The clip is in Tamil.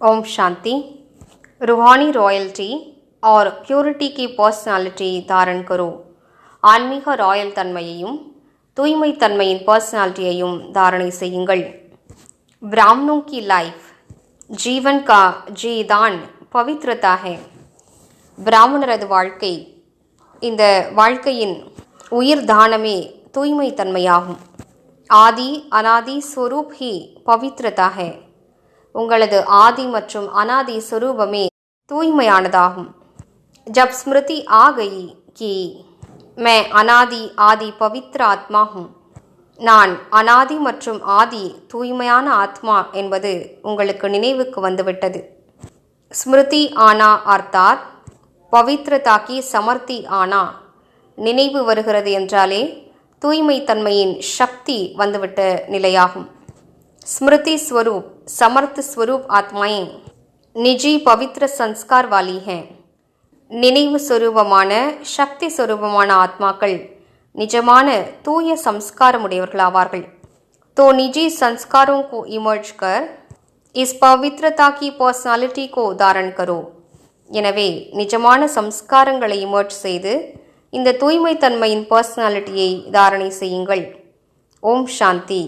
ஓம் சாந்தி रूहानी ராயல்டி ஆர் பியூரிட்டி की पर्सनालिटी தாரன் கரோ ஆன்மீக ராயல் தன்மையையும் தூய்மைத்தன்மையின் பர்சனாலிட்டியையும் தாரணை செய்யுங்கள் ब्राह्मणों கி லைஃப் ஜீவன் கா जीदान பவித்ரதா ஹே பிராமணரது வாழ்க்கை இந்த வாழ்க்கையின் உயிர் தானமே தூய்மைத்தன்மையாகும் ஆதி அனாதி ஸ்வரூப் ஹி பவித்ரதா உங்களது ஆதி மற்றும் அனாதி சொரூபமே தூய்மையானதாகும் जब स्मृति आ गई कि मैं अनादि आदि पवित्र आत्मा हूँ நான் அனாதி மற்றும் ஆதி தூய்மையான ஆத்மா என்பது உங்களுக்கு நினைவுக்கு வந்துவிட்டது ஸ்மிருதி ஆனா அர்த்தாத் பவித்ரதாக்கி சமர்த்தி ஆனா நினைவு வருகிறது என்றாலே தூய்மை தன்மையின் சக்தி வந்துவிட்ட நிலையாகும் स्मृति स्वरूप समर्थ स्वरूप आत्माएं निजी पवित्र संस्कार वाली हैं நினைவு சொரூபமான சக்தி சொரூபமான ஆத்மாக்கள் நிஜமான தூய சம்ஸ்காரமுடையவர்களாவார்கள் तो निजी संस्कारों को इमर्ज कर इस पवित्रता की पर्सनालिटी को धारण करो எனவே நிஜமான சம்ஸ்காரங்களை இமர்ஜ் செய்து இந்த தூய்மை தன்மையின் பர்சனாலிட்டியை தாரணை செய்யுங்கள் ஓம் சாந்தி